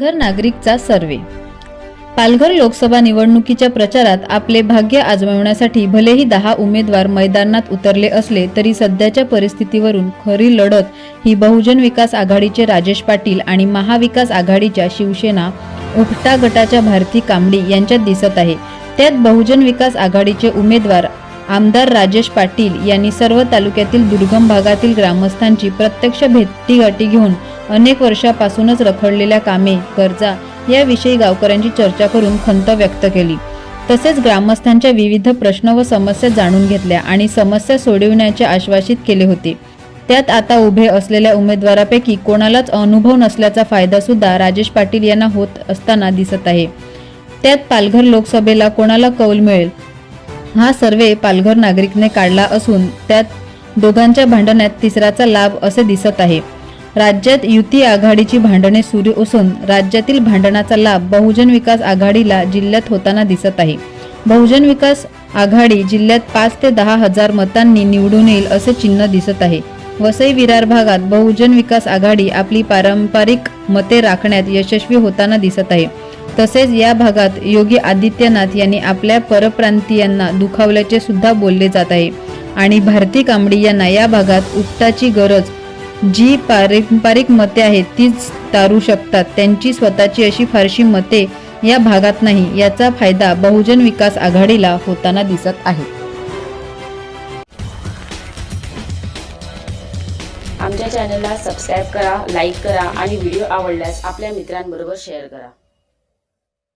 पालघर नागरिकचा सर्वे. पालघर लोकसभा निवडणुकीच्या प्रचारात आपले भाग्य आजमावण्यासाठी भलेही दहा उमेदवार मैदानात उतरले असले तरी सध्याच्या परिस्थितीवरून खरी लढत ही बहुजन विकास आघाडीचे राजेश पाटील आणि महाविकास आघाडीच्या शिवसेना उपटा गटाच्या भारती कांबडी यांच्यात दिसत आहे. त्यात बहुजन विकास आघाडीचे उमेदवार आमदार राजेश पाटील यांनी सर्व तालुक्यातील दुर्गम भागातील ग्रामस्थांची प्रत्यक्ष भेटीगाठी घेऊन अनेक वर्षापासूनच रखडलेल्या कामे कर्जा याविषयी गावकऱ्यांची चर्चा करून खंत व्यक्त केली. तसेच ग्रामस्थांच्या विविध प्रश्न व समस्या जाणून घेतल्या आणि समस्या सोडविण्याचे आश्वासित केले होते. त्यात आता उभे असलेल्या उमेदवारापैकी कोणालाच अनुभव नसल्याचा फायदा सुद्धा राजेश पाटील यांना होत असताना दिसत आहे. त्यात पालघर लोकसभेला कोणाला कौल मिळेल? हा सर्वे पालघर नागरिकने काढला असून त्यात दोघांच्या भांडण्यात तिसऱ्याचा लाभ असे दिसत आहे. राज्यात युती आघाडीची भांडणे सुरू असून राज्यातील भांडणाचा लाभ बहुजन विकास आघाडीला जिल्ह्यात होताना दिसत आहे. बहुजन विकास आघाडी जिल्ह्यात पाच ते दहा हजार मतांनी निवडून येईल असे चिन्ह दिसत आहे. वसई विरार भागात बहुजन विकास आघाडी आपली पारंपरिक मते राखण्यात यशस्वी होताना दिसत आहे. तसेच या भागात योगी आदित्यनाथ यांनी आपल्या परप्रांतीयांना दुखावल्याचे सुद्धा बोलले जात आहे. आणि भारती कांबडी यांना या भागात उपटाची गरज जी पारंपरिक मते आहेत तीच तारू शकतात. त्यांची स्वतःची अशी फारशी मते या भागात नाही. याचा फायदा बहुजन विकास आघाडीला होताना दिसत आहे. आमच्या चॅनलला सबस्क्राईब करा लाईक करा आणि व्हिडिओ आवडल्यास आपल्या मित्रांबरोबर शेअर करा.